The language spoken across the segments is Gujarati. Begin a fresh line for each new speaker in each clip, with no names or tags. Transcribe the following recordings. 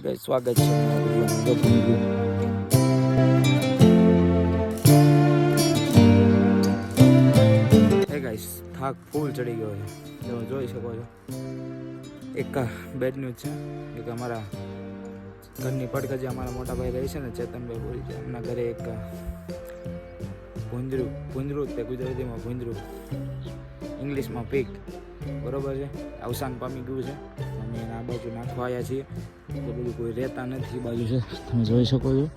ગાઈસ સ્વાગત છે ગાઈસ થાક ફૂલ ચડી ગયો છે તમે જોઈ શકો છો એક બેડ ન્યૂઝ છે એક અમારા ઘરની પડકા જે અમારા મોટા ભાઈ રહે છે ને ચેતનભાઈ બોલી છે એમના ઘરે એક ભૂંજરું ભૂંજરું તે ગુજરાતીમાં ભૂંજરું ઇંગ્લિશમાં પીક બરોબર છે? અવસાન પામી ગયું છે. અમે એના આ બાજુ નાખવા આવ્યા છીએ. તો બધું કોઈ રહેતા નથી. બાજુ છે. તમે જોઈ શકો છો.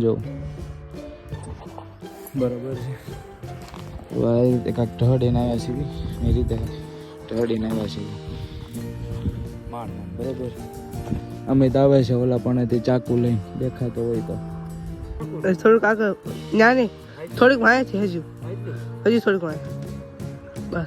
જો. બરોબર છે. કાંક ઢળીને આવ્યા છીએ. એ રીતે ઢળીને આવ્યા છીએ. માણ બરોબર અમે તો આવે છે ઓલા પણ તે ચાકુ લઈને. દેખાતો હોય તો.
થોડુંક આગળ. ના નહીં. થોડીક વાંચે છે હજુ હજી થોડીક વાંચે બસ.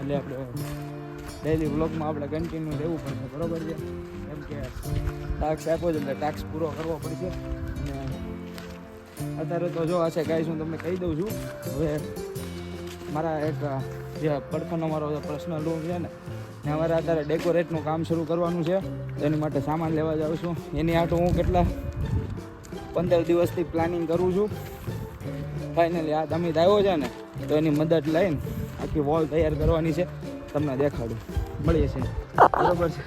એટલે આપણે ડેઈલી બ્લોગમાં આપણે કન્ટિન્યુ રહેવું પડશે બરોબર છે? એમ કે ટાસ્ક આપ્યો છે એટલે ટાસ્ક પૂરો કરવો પડશે. અને અત્યારે તો જો હશે ગાઈસ હું તમને કહી દઉં છું, હવે મારા એક જે પડખાનો મારો પર્સનલ રૂમ છે ને ને અમારે અત્યારે ડેકોરેટનું કામ શરૂ કરવાનું છે. એની માટે સામાન લેવા જાઉં છું. એની આટો હું કેટલા? પંદર દિવસથી પ્લાનિંગ કરું છું. ફાઇનલી આ અમિત આવ્યો છે ને, તો એની મદદ લઈને આખી વોલ તૈયાર કરવાની છે. તમને દેખાડું. મળીએ છીએ. બરોબર છે?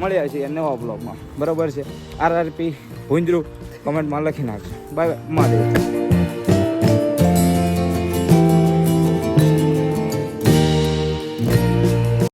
મળ્યા છીએ નવા બ્લોગમાં બરોબર છે? આરઆરપી ભુંજરું. કમેન્ટમાં લખી નાખજો. બાય મહાદેવ